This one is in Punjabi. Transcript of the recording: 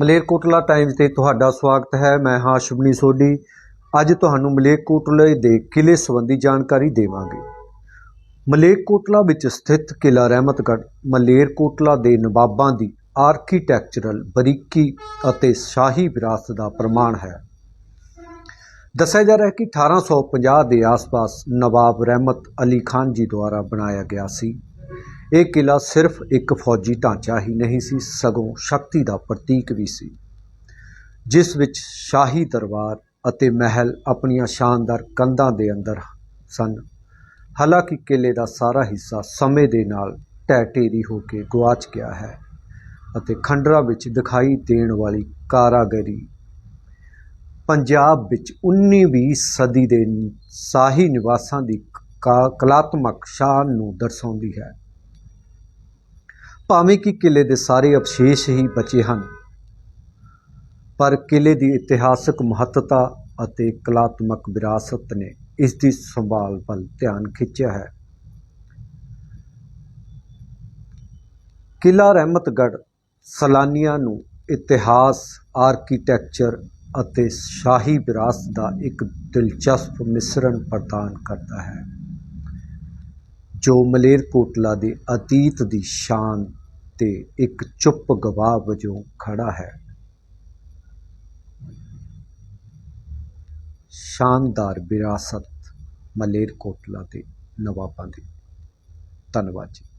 ਮਲੇਰਕੋਟਲਾ ਟਾਈਮਜ਼ ਤੇ ਤੁਹਾਡਾ ਸਵਾਗਤ ਹੈ। ਮੈਂ ਹਾਂ ਸ਼ੁਭਨੀ ਸੋਢੀ। ਅੱਜ ਤੁਹਾਨੂੰ ਮਲੇਰਕੋਟਲੇ ਦੇ ਕਿਲੇ ਸੰਬੰਧੀ ਜਾਣਕਾਰੀ ਦੇਵਾਂਗੇ। ਮਲੇਰਕੋਟਲਾ ਵਿੱਚ ਸਥਿਤ ਕਿਲਾ ਰਹਿਮਤਗੜ੍ਹ, ਮਲੇਰਕੋਟਲਾ ਦੇ ਨਵਾਬਾਂ ਦੀ ਆਰਕੀਟੈਕਚਰਲ ਬਰੀਕੀ ਅਤੇ ਸ਼ਾਹੀ ਵਿਰਾਸਤ ਦਾ ਪ੍ਰਮਾਣ ਹੈ। ਦੱਸਿਆ ਜਾ ਰਿਹਾ ਹੈ ਕਿ 1850 ਦੇ ਆਸ-ਪਾਸ ਨਵਾਬ ਰਹਿਮਤ ਅਲੀ ਖਾਨ ਜੀ ਦੁਆਰਾ ਬਣਾਇਆ ਗਿਆ ਸੀ। ਇਹ ਕਿਲਾ ਸਿਰਫ ਇੱਕ ਫੌਜੀ ਢਾਂਚਾ ਹੀ ਨਹੀਂ ਸੀ, ਸਗੋਂ ਸ਼ਕਤੀ ਦਾ ਪ੍ਰਤੀਕ ਵੀ ਸੀ। ਜਿਸ ਵਿੱਚ ਸ਼ਾਹੀ ਦਰਬਾਰ ਅਤੇ ਮਹਿਲ ਆਪਣੀਆਂ ਸ਼ਾਨਦਾਰ ਕੰਧਾਂ ਦੇ ਅੰਦਰ ਸਨ। ਹਾਲਾਂਕਿ ਕਿਲੇ ਦਾ ਸਾਰਾ ਹਿੱਸਾ ਸਮੇਂ ਦੇ ਨਾਲ ਢਹਿ ਢੇਰੀ ਹੋ ਕੇ ਗੁਆਚ ਗਿਆ ਹੈ ਅਤੇ ਖੰਡਰਾ ਵਿੱਚ ਦਿਖਾਈ ਦੇਣ ਵਾਲੀ ਕਾਰਾਗਰੀ ਪੰਜਾਬ ਵਿੱਚ 19ਵੀਂ ਸਦੀ ਦੇ ਸ਼ਾਹੀ ਨਿਵਾਸਾਂ ਦੀ ਕਾ- ਕਲਾਤਮਕ ਸ਼ਾਨ ਨੂੰ ਦਰਸਾਉਂਦੀ ਹੈ। ਭਾਵੇਂ ਕਿ ਕਿਲੇ ਦੇ ਸਾਰੇ ਅਵਸ਼ੇਸ਼ ਹੀ ਬਚੇ ਹਨ, ਪਰ ਕਿਲੇ ਦੀ ਇਤਿਹਾਸਕ ਮਹੱਤਤਾ ਅਤੇ ਕਲਾਤਮਕ ਵਿਰਾਸਤ ਨੇ ਇਸ ਦੀ ਸੰਭਾਲ ਵੱਲ ਧਿਆਨ ਖਿੱਚਿਆ ਹੈ। ਕਿਲਾ ਰਹਿਮਤਗੜ੍ਹ, ਸੈਲਾਨੀਆਂ ਨੂੰ ਇਤਿਹਾਸ, ਆਰਕੀਟੈਕਚਰ ਅਤੇ ਸ਼ਾਹੀ ਵਿਰਾਸਤ ਦਾ ਇੱਕ ਦਿਲਚਸਪ ਮਿਸ਼ਰਣ ਪ੍ਰਦਾਨ ਕਰਦਾ ਹੈ। ਜੋ ਮਲੇਰਕੋਟਲਾ ਦੇ ਅਤੀਤ ਦੀ ਸ਼ਾਨ ਤੇ ਇੱਕ ਚੁੱਪ ਗਵਾਹ ਵਜੋਂ ਖੜਾ ਹੈ। ਸ਼ਾਨਦਾਰ ਵਿਰਾਸਤ ਮਲੇਰਕੋਟਲਾ ਦੇ ਨਵਾਬਾਂ ਦੀ। ਧੰਨਵਾਦ ਜੀ।